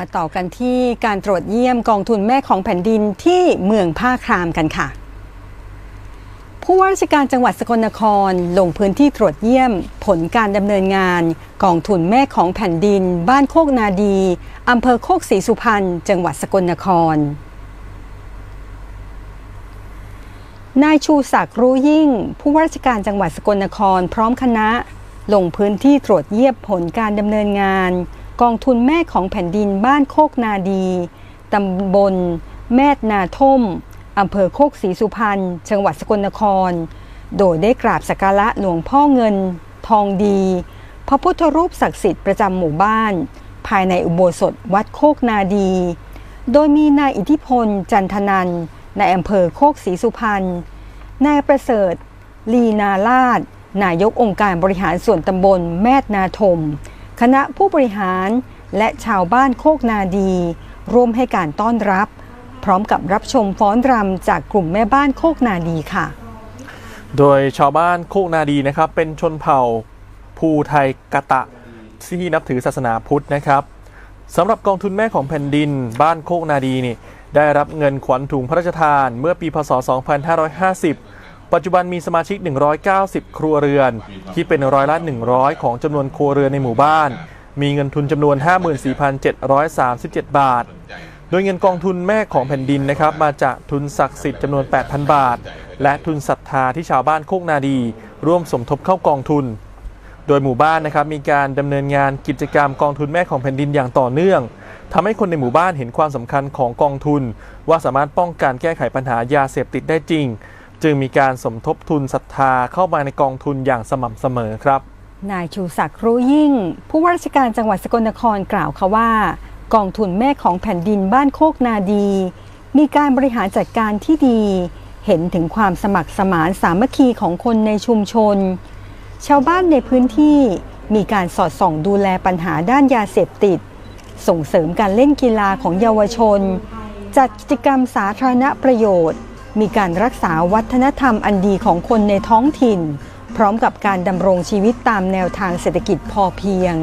มาต่อกันที่การตรวจเยี่ยมกองทุนแม่ของแผ่นดินที่เมืองผ้าครามกันค่ะ ผู้ว่าราชการจังหวัดสกลนครลงพื้นที่ตรวจเยี่ยมผลการดำเนินงาน กองทุนแม่ของแผ่นดิน บ้านโคกนาดีอำเภอโคกศรีสุพรรณจังหวัดสกลนครนายชูศักดิ์รู้ยิ่ง ผู้ว่าราชการจังหวัดสกลนคร พร้อมคณะ ลงพื้นที่ตรวจเยี่ยมผลการดำเนินงาน กองทุนแม่ของแผ่นดินบ้านโคกนาดี ตำบล แม่นาท่มอำเภอโคกศรีสุพรรณ จังหวัดสกลนคร โดยได้กราบสักการะหลวงพ่อเงิน ทองดี พระพุทธรูปศักดิ์สิทธิ์ประจำหมู่บ้าน ภายในอุโบสถวัดโคกนาดี โดยมีนายอิทธิพล จันทนันในอำเภอโคกศรีสุพรรณ นายประเสริฐ ลีนาลาดนายกองค์การบริหารส่วนตำบลแม่นาทม คณะผู้บริหารและชาวบ้านโคกนาดี ร่วมให้การต้อนรับ พร้อมกับรับชมฟ้อนรำจากกลุ่มแม่บ้านโคกนาดีค่ะ โดยชาวบ้านโคกนาดีนะครับ เป็นชนเผ่าภูไทยกะตะที่นับถือศาสนาพุทธนะครับสำหรับกองทุนแม่ของแผ่นดิน บ้านโคกนาดีนี่ได้รับเงินขวัญถุงพระราชทานเมื่อปีพศ 2550 ปัจจุบันมีสมาชิก 190 ครัวเรือน ที่เป็นร้อยละ 100 ของจำนวนครัวเรือนในหมู่บ้าน มีเงินทุนจำนวน 54,737 บาท โดยเงินกองทุนแม่ของแผ่นดินนะครับมาจากทุนศักดิ์สิทธิ์จำนวน 8,000 บาท และทุนศรัทธาที่ชาวบ้านโคกนาดี ร่วมสมทบเข้ากองทุน โดยหมู่บ้านนะครับมีการดำเนินงานกิจกรรมกองทุนแม่ของแผ่นดินอย่างต่อเนื่องทำให้คนในหมู่บ้านเห็นความสำคัญของกองทุน ว่าสามารถป้องกันแก้ไขปัญหายาเสพติดได้จริง จึงมีการสมทบทุนศรัทธาเข้ามาในกองทุนอย่างสม่ำเสมอครับ นายชูศักดิ์รู้ยิ่ง ผู้ว่าราชการจังหวัดสกลนครกล่าวค่ะว่า กองทุนแม่ของแผ่นดินบ้านโคกนาดี มีการบริหารจัดการที่ดี เห็นถึงความสมัครสมานสามัคคีของคนในชุมชน ชาวบ้านในพื้นที่มีการสอดส่องดูแลปัญหาด้านยาเสพติด ส่งเสริมการเล่นกีฬาของเยาวชน จัดกิจกรรมสาธารณประโยชน์ มีการรักษาวัฒนธรรมอันดีของคนในท้องถิ่น พร้อมกับการดำรงชีวิตตามแนวทางเศรษฐกิจพอเพียง